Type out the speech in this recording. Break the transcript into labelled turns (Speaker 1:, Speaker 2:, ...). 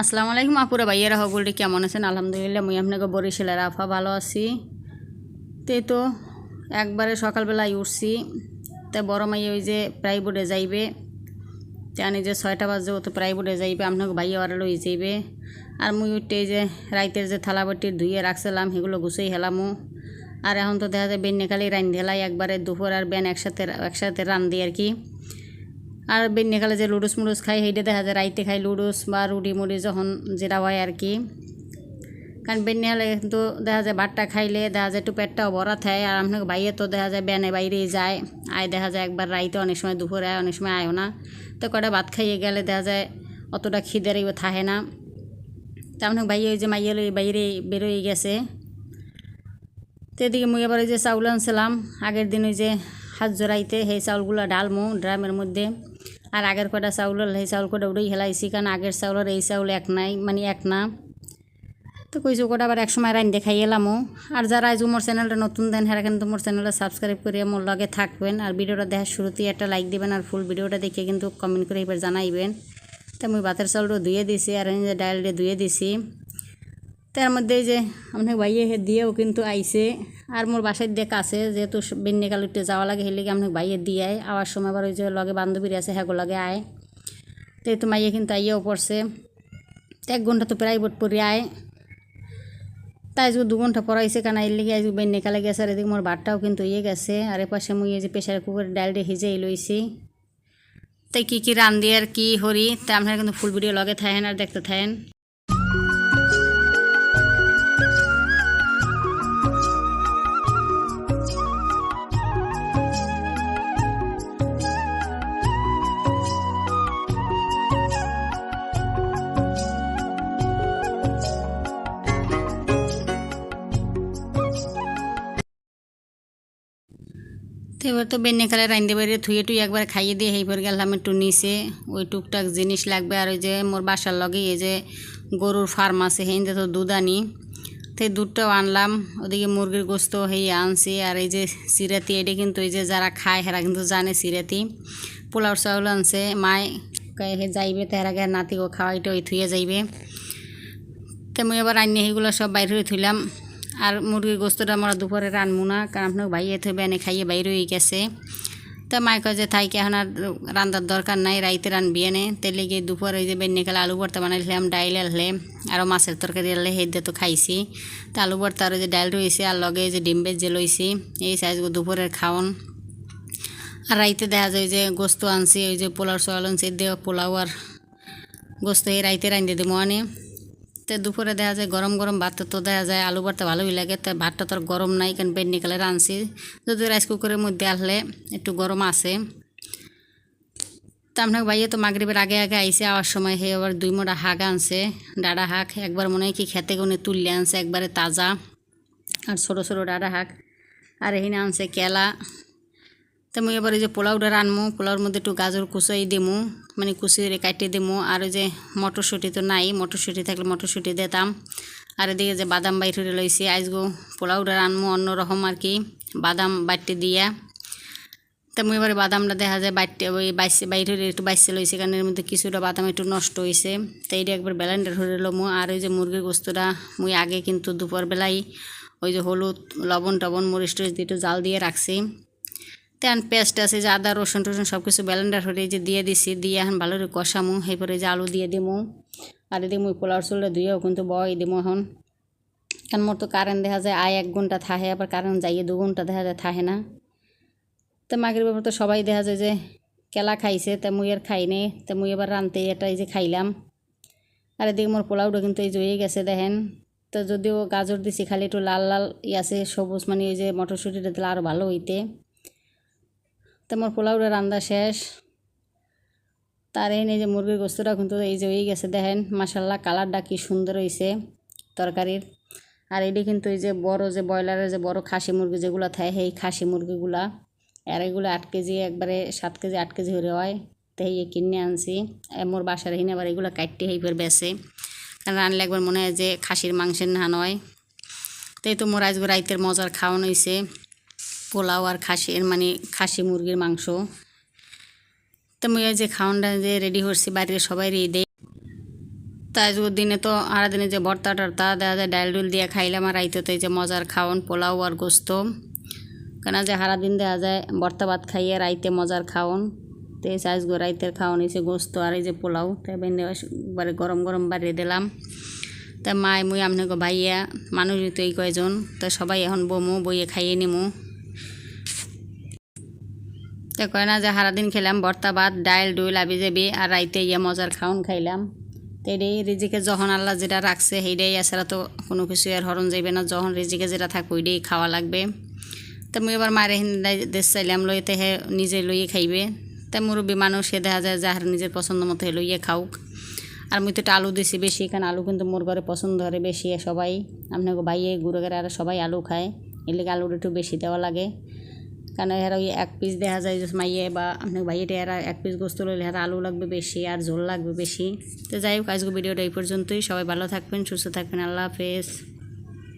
Speaker 1: আসসালামু আলাইকুম আপুরা, ভাইয়েরা সকলটি কেমন আছেন? আলহামদুলিল্লাহ, মুই আপনাকে বরিশালের আফা ভালো আছি। তে তো একবারে সকালবেলায় উঠছি। তা বড় মাই ওই যে প্রাইভেটে যাইবে। জানি যে ছয়টা বাজে, ও তো প্রাইভেটে যাইবে, আপনাকে ভাইয়া ওরা লই যাইবে। আর মুই উঠতে যে রাইতের যে থালা বাটি ধুয়ে রাখছিলাম, সেগুলো গুছিয়ে হেলামু আর এখন তো দেখা যায় বেন্যকালি রান ঢেলাই, একবারে দুপুর আর বেন একসাথে একসাথে রান্ধি আর কি। আর বেন্যকালে যে লুডুস মুডুস খাই, সেইটা দেখা যায় রাইতে খাই লুডুস বা রুটি মুড়ি যখন যেটা হয় আর কি। কারণ বেন্যালে কিন্তু দেখা যায় ভাতটা খাইলে দেখা যায় একটু পেটটাও ভরা থাকে আর আপনাকে বাইরে তো দেখা যায় বেনে বাইরেই যায়। আয় দেখা যায় একবার রাইতে অনেক সময় দুপুরে আয়, অনেক সময় আয়ও না। তো কটা ভাত খাইয়ে গেলে দেখা যায় অতটা খিদের এগুলো থাকে না। তা আপনাকে ভাইয়ে ওই যে মাইয়ে লই বাইরে বেরোয় গেছে। তো এদিকে মুই এবার ওই যে চাউল আনছিলাম। আগের দিন ওই যে হাত জোড়াইতে সেই চাউলগুলো ডালমু ড্রামের মধ্যে। আর আগের কটা চাউল, সেই চাউল কটা উড়েই হেলাইছি, কারণ আগের চাউলের এই চাউল এক নাই মানে এক না। তো কইছো কটা আবার এক সময় রাইন দেখাই এলামও আর যারা আজ মোর চ্যানেলটা নতুন, দেন হ্যাঁ কিন্তু মোর চ্যানেলটা সাবস্ক্রাইব করে মোর লগে থাকবেন। আর ভিডিওটা দেখার শুরুতেই একটা লাইক দিবেন, আর ফুল ভিডিওটা দেখে কিন্তু কমেন্ট করে এবার জানাইবেন। তো আমি ভাতের চাউলটা ধুয়ে দিছি, আর যে ডালটা ধুয়ে দিছি। তার মধ্যে যে আপনার ভাইয়ে হে দিয়েও কিন্তু আইছে। আর মোর বাসায় দেখ আছে, যেহেতু বেন্যকাল উঠতে যাওয়া লাগে হেলে আপনার ভাইয়ে দিয়ে আয়। আওয়ার সময় আবার ওই যে লগে বান্ধবীর আছে হ্যাগো লাগে আয়। তো তো মাইয়ে কিন্তু আইয়াও পড়ছে। এক ঘণ্টা তো প্রাইভেট পড়ে আয়। তাই যে দু ঘণ্টা পড়াইছে কারণ এর লিগে আজ বেন্যকালে গেছে, আর এদিকে মোর ভাতটাও কিন্তু ইয়ে গেছে। আর এপাশে মুই এই যে প্রেশার কুকারে ডালটা ভিজেই লইছি। তাই কী কী রান্ধি আর কী হরি তা আপনারা কিন্তু ফুল ভিডিও লগে থাকেন আর দেখতে থাকেন। তো এবার তো বেন্যকালে রাইন্দে বাইরে থুয়ে টুই একবার খাইয়ে দিয়ে সেইবার গেলাম একটু নিচে। ওই টুকটাক জিনিস লাগবে। আর ওই যে মোর বাসার লগে এই যে গরুর ফার্ম আছে সেইতে তো দুধ আনি। তো দুধটাও আনলাম। ওদিকে মুরগির গোস্ত সেই আনছি। আর এই যে সিরাতি, এটা কিন্তু এই যে যারা খায়, হেরা কিন্তু জানে সিরাতি। পোলাও চাউল আনছে, মায় যাইবে তেরাকে নাতিকে খাওয়াইটা ওই থুয়ে যাইবে। তো মুই এবার আনি সেইগুলো সব বাইরে থইলাম। আর মুরগির গোস্তটা আমরা দুপুরে রানবো না, কারণ আপনার ভাইয়ে থইবে, এনে খাইয়ে বাইরে হয়ে গেছে। তা মায় কয় যে থাইকে এখন আর রান্নার দরকার নাই, রাইতে রানবি এনে। তেলে গিয়ে দুপুরে ওই যে বেন্যকালে আলু ভর্তা বানাইলাম, ডাইল আনলে, আরও মাছের তরকারি আনলে দিয়ে তো খাইছি। তা আলু ভর্তা আর যে ডাইল রয়েছে, আর লগে যে ডিম যে লইছি, এই সাইজগুলো দুপুরের খাওন। আর রাইতে দেখা যায় যে গোস্ত আনছি, ওই যে পোলাও চাউল আনছি দিয়ে পোলাও আর গোস্ত এই রাইতে রান্ধে দেবো আনে তো দুপুরে দেখা যায়, গরম গরম ভাত তো দেখা যায়, আলু ভর্তা ভালোই লাগে তো ভাতটা তো গরম নাই, কারণ বেড নিকালে রাঁধছি। যদি রাইস কুকারের মধ্যে আসলে একটু গরম আছে। তো আপনার ভাইয়া তো মাগরীবের আগে আগে আইসে আওয়ার সময়, হে আবার দুই মোটা হাঁক আনছে, ডাডা হাঁক, একবার মনে হয় কি খেতে গুনে তুললে আনছে, একবারে তাজা। আর ছোটো ছোটো ডাডা হাঁক। আর এখানে আনছে কেলা তো মুই এবার যে পোলাওটা রানমু পোলাওর মধ্যে একটু গাজর কুচাই দিমু মানে কুচিয়ে কাটে দিমু আর যে মটরশুঁটি তো নাই মটরশুঁটি থাকলে মটরশুঁটি দিতাম আর এদিকে যে বাদাম বাইরে লইছি আজগো পোলাওটা রানমু অন্যরকম আর কি, বাদাম বাটতে দিয়া। তো মুই এবারে বাদামটা দেখা যায় বাটতে ওই বাইসে বাইরে একটু বাইসে লইছে কারণ এর মধ্যে কিছুটা বাদাম একটু নষ্ট হয়েছে তো এইটা একবার ব্যালেন্ডার ধরে লমু আর ওই যে মুরগির গোস্তটা মুই আগে কিন্তু দুপুরবেলাই ওই যে হলুদ লবণ টবণ মরিচ টরিচ দিয়ে একটু জাল দিয়ে রাখছি তেন পেস্ট আছে, যে আদা, রসুন, টসুন সব কিছু ব্যালেন্ডার হয়ে যে দিয়ে দিছি, দিয়ে এখন ভালো করে কষামু। এরপরে যে আলু দিয়ে দিমু। আর এদিকে মুই পোলার চুলটা ধুয়েও কিন্তু বয় দিমু এখন। কারণ মোর তো কারেন্ট দেখা যায়, আয় এক ঘণ্টা থাহে আবার কারেন্ট যাইয়ে দু ঘণ্টা দেখা যায় থাহে না। তো মাগের ব্যাপার তো সবাই দেখা যায় যে কেলা খাইছে, তা মুই আর খাই নে তা মুই এবার রানতে এটা এই যে খাইলাম। আর এদিকে মোর পোলাওটা কিন্তু এই জয়ে গেছে দেখেন। তো যদিও গাজর দিছি, খালি একটু লাল লাল ই আছে, সবুজ মানে এই যে মটরশুঁটিটা দিলে আরও ভালো হইতে। তো আমার রান্না শেষ। তার এই যে মুরগির গোস্তটা কিন্তু এই যে হয়ে গেছে, দেখেন মাসাল্লাহ কালারটা কি সুন্দর হয়েছে তরকারির। আর এটি কিন্তু এই যে বড় যে ব্রয়লারের যে বড় খাসি মুরগি যেগুলো থাকে, সেই খাসি মুরগিগুলা, আর এগুলো আট কেজি, একবারে সাত কেজি, আট কেজি হয়ে হয়। তো এই কিনে আনছি। মোর বাসার হিনে আবার এগুলো কাটতে হেইবার বেছে কারণ রানলে একবার মনে হয় যে খাসির মাংসের না নয় তাই তো মোর আজকে রাইতের মজার খাওয়ানো হয়েছে পোলাও আর খাসির মানে খাসি মুরগির মাংস। তো মুই যে খাওয়ানটা যে রেডি করছি, বাড়িতে সবাই রেডি তাই আজকের দিনে তো আর দিনে যে ভর্তা টর্তা দেওয়া যায় ডাল ডুল দিয়ে খাইলাম আর রাইতে যে মজার খাওন পোলাও আর গোস্ত। কেন যে সারা দিন দেওয়া যায়, ভর্তা ভাত খাইয়ে রাইতে মজার খাওন তো এই আজকে রাইতের খাওন এসে গোস্ত আর এই যে পোলাও, তাই বেঁধে একবারে গরম গরম বাড়িয়ে দিলাম। তা মায় মুই আপনাকে ভাইয়া, মানুষ তো এই কয়জন, তা সবাই এখন বমু, বইয়ে খাইয়ে নিমু। তো কয় না যে সারাদিন খেলাম ভর্তা ভাত ডাইল ডুইল আবি যাবি আর রাইতে ইয়ে মজার খাওন খাইলাম। তো এটাই রিজিকে যখন আল্লাহ যেটা রাখছে সেইটাই এছাড়া তো কোনো কিছু আর হরণ যাইবে না। যখন রিজিকে যেটা থাকবে ওইটাই খাওয়া লাগবে। তা মুই এবার মারে হিন্দাই দেশ চাইলাম লইতে হে নিজে লইয়ে খাইবে। তা মুরব্বী মানুষ সে দেখা যায় যাহার নিজের পছন্দ মতো হে লইয়ে খাওক। আর মুই তো একটু আলু দিছি বেশি, কারণ আলু কিন্তু মোর ঘরে পছন্দ করে বেশি, সবাই। আপনাকে ভাইয়ে গুঁড়ো করে আর সবাই আলু খায়। এর লেগে আলুটা একটু বেশি দেওয়া লাগে। কারণ এরা ওই এক পিস দেখা যায় মাইয়ে বা আপনার ভাইয়েটা এরা এক পিস গোস্ত লইলে এরা আলু লাগবে বেশি আর ঝোল লাগবে বেশি। তো যাই হোক আজকে ভিডিওটা এই পর্যন্তই। সবাই ভালো থাকবেন, সুস্থ থাকবেন। আল্লাহ হাফেজ।